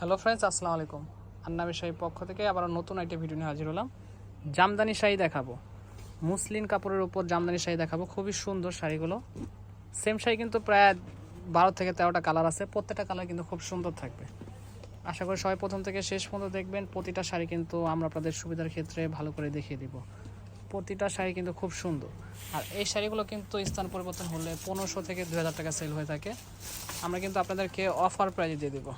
Hello friends, আসসালামু আলাইকুম। আন্নামি শাহী পক্ষ থেকে আবার নতুন একটা ভিডিও নিয়ে হাজির হলাম। জামদানি শাড়ি দেখাবো। মুসলিম কাপড়ের উপর জামদানি শাড়ি দেখাবো। খুবই সুন্দর শাড়িগুলো। সেম শাড়ি কিন্তু প্রায় বারো থেকে তেরোটা কালার আছে। প্রত্যেকটা কালার কিন্তু খুব সুন্দর থাকবে। আশা করি সবাই প্রথম থেকে শেষ পর্যন্ত দেখবেন। প্রতিটা শাড়ি কিন্তু আমরা আপনাদের সুবিধার ক্ষেত্রে ভালো করে দেখিয়ে দিব। প্রতিটা শাড়ি কিন্তু খুব সুন্দর। আর এই শাড়িগুলো কিন্তু স্থান পরিবর্তন হলে পনেরোশো থেকে দু হাজার টাকা সেল হয়ে থাকে। আমরা কিন্তু আপনাদেরকে অফার প্রাইজে দিয়ে দেবো।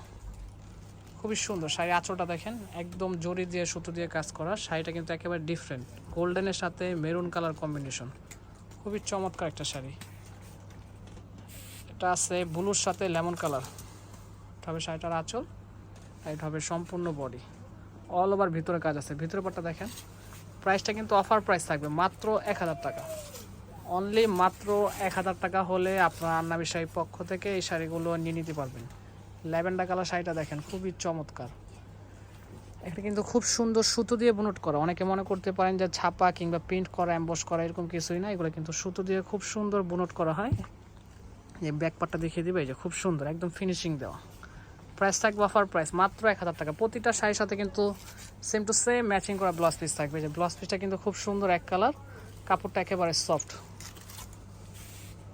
খুবই সুন্দর। শাড়ি আঁচলটা দেখেন, একদম জরি দিয়ে, সুতো দিয়ে কাজ করা। শাড়িটা কিন্তু একেবারে ডিফারেন্ট গোল্ডেনের সাথে মেরুন কালার কম্বিনেশন খুবই চমৎকার একটা শাড়ি। এটা আছে ব্লুর সাথে লেমন কালার হবে শাড়িটার আঁচল এটা হবে সম্পূর্ণ বডি অল ওভার ভিতরে কাজ আছে। ভিতরে পাটটা দেখেন প্রাইসটা কিন্তু অফার প্রাইস থাকবে মাত্র এক হাজার টাকা। অনলি মাত্র এক হাজার টাকা হলে আপনার আন্নাবি শাড়ির পক্ষ থেকে এই শাড়িগুলো নিয়ে নিতে পারবেন। ল্যাভেন্ডার কালার শাড়িটা দেখেন, খুবই চমৎকার। এটা কিন্তু খুব সুন্দর সুতো দিয়ে বুনট করা। অনেকে মনে করতে পারেন যে ছাপা কিংবা প্রিন্ট করা অ্যাম্বস করা, এরকম কিছুই না। এগুলো কিন্তু সুতো দিয়ে খুব সুন্দর বুনট করা হয়। যে ব্যাকপারটা দেখিয়ে দিবে, এই যে খুব সুন্দর, একদম ফিনিশিং দেওয়া। প্রাইস থাকবে অফার প্রাইস মাত্র এক হাজার টাকা। প্রতিটা শাড়ির সাথে কিন্তু সেম টু সেম ম্যাচিং করা ব্লাউজ পিস থাকবে। যে ব্লাউজ পিসটা কিন্তু খুব সুন্দর এক কালার কাপড়টা একেবারে সফট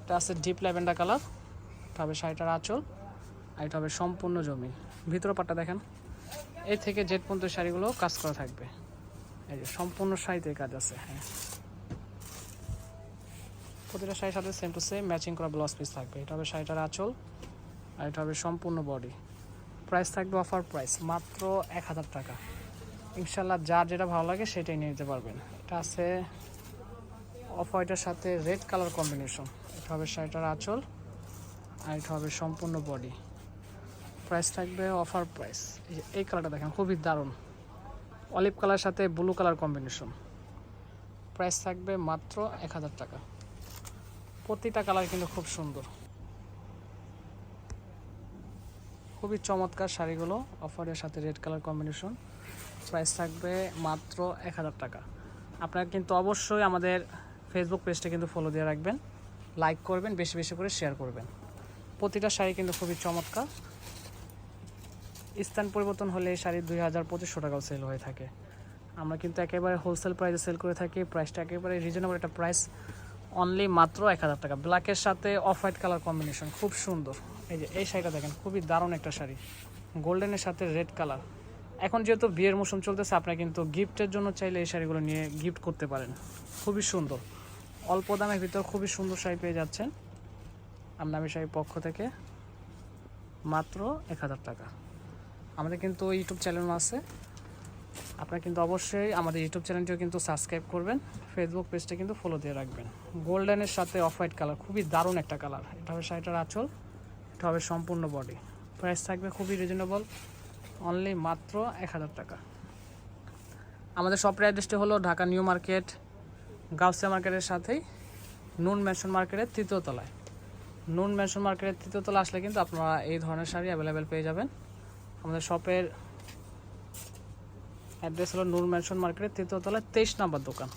এটা আছে ডিপ ল্যাভেন্ডার কালার তবে শাড়িটার আঁচল আর এটা হবে সম্পূর্ণ জমি। ভিতর পাটটা দেখেন। এই থেকে জেট পর্যন্ত শাড়িগুলো কাজ করা থাকবে। এই যে সম্পূর্ণ শাড়িতে কাজ আছে হ্যাঁ। প্রতিটা শাড়ির সাথে সেম টু সেম ম্যাচিং করা ব্লাউজ পিস থাকবে। এটা হবে শাড়িটার আঁচল আর এটা হবে সম্পূর্ণ বডি প্রাইস থাকবে অফার প্রাইস মাত্র এক হাজার টাকা। ইনশাল্লাহ যার যেটা ভালো লাগে সেটাই নিয়ে নিতে পারবেন। এটা আছে অফ হোয়াইটের সাথে রেড কালার কম্বিনেশন এটা হবে শাড়িটার আঁচল আর এটা হবে সম্পূর্ণ বডি প্রাইস থাকবে অফার প্রাইস এই কালারটা দেখেন, খুবই দারুণ। অলিভ কালার সাথে ব্লু কালার কম্বিনেশন প্রাইস থাকবে মাত্র এক হাজার টাকা। প্রতিটা কালার কিন্তু খুব সুন্দর। খুবই চমৎকার শাড়িগুলো অফারের সাথে রেড কালার কম্বিনেশন প্রাইস থাকবে মাত্র এক হাজার টাকা। আপনারা কিন্তু অবশ্যই আমাদের ফেসবুক পেজটা কিন্তু ফলো দিয়ে রাখবেন। লাইক করবেন, বেশি বেশি করে শেয়ার করবেন। প্রতিটা শাড়ি কিন্তু খুবই চমৎকার। স্থান পরিবর্তন হলে এই শাড়ি দুই হাজার পঁচিশশো টাকাও সেল হয়ে থাকে। আমরা কিন্তু একেবারে হোলসেল প্রাইসে সেল করে থাকি প্রাইসটা একেবারে রিজনেবল একটা প্রাইস অনলি মাত্র এক হাজার টাকা। ব্ল্যাকের সাথে অফ হোয়াইট কালার কম্বিনেশন খুব সুন্দর। এই যে, এই শাড়িটা দেখেন, খুবই দারুণ একটা শাড়ি। গোল্ডেনের সাথে রেড কালার এখন যেহেতু বিয়ের মৌসুম চলতেছে, আপনারা কিন্তু গিফটের জন্য চাইলে এই শাড়িগুলো নিয়ে গিফট করতে পারেন। খুবই সুন্দর। অল্প দামের ভিতর খুবই সুন্দর শাড়ি পেয়ে যাচ্ছেন। আমদামি শাড়ির পক্ষ থেকে মাত্র এক হাজার টাকা। আমাদের কিন্তু ইউটিউব চ্যানেল আছে। আপনারা কিন্তু অবশ্যই আমাদের ইউটিউব চ্যানেলটিও কিন্তু সাবস্ক্রাইব করবেন। ফেসবুক পেজটা কিন্তু ফলো দিয়ে রাখবেন। গোল্ডেনের সাথে অফ হোয়াইট কালার খুবই দারুণ একটা কালার এটা হবে শাড়িটার আঁচল, এটা হবে সম্পূর্ণ বডি প্রাইস থাকবে খুবই রিজনেবল অনলি মাত্র এক হাজার টাকা। আমাদের শপের অ্যাড্রেসটি হলো ঢাকা নিউ মার্কেট, গাউসিয়া মার্কেটের সাথেই, নুন ম্যানশন মার্কেটের তৃতীয় তলায়। নুন ম্যানশন মার্কেটের তৃতীয় তলা আসলে কিন্তু আপনারা এই ধরনের শাড়ি অ্যাভেলেবেল পেয়ে যাবেন। আমাদের শপের অ্যাড্রেস হলো নূর ম্যানশন মার্কেটের তৃতীয় তলায় তেইশ নাম্বার দোকান।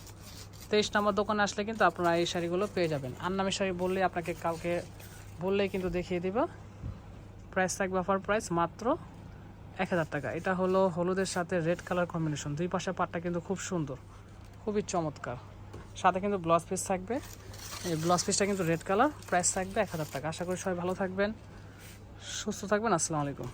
তেইশ নাম্বার দোকানে আসলে কিন্তু আপনারা এই শাড়িগুলো পেয়ে যাবেন। আর নামের শাড়ি বললে আপনাকে কাউকে বললেই কিন্তু দেখিয়ে দিবা। প্রাইস থাকবে অফার প্রাইস মাত্র এক হাজার টাকা। এটা হলো হলুদের সাথে রেড কালার কম্বিনেশন দুই পাশে পাটটা কিন্তু খুব সুন্দর, খুবই চমৎকার। সাথে কিন্তু ব্লাউজ পিস থাকবে। এই ব্লাউজ পিসটা কিন্তু রেড কালার প্রাইস থাকবে এক হাজার টাকা। আশা করি সবাই ভালো থাকবেন, সুস্থ থাকবেন। আসসালামু আলাইকুম।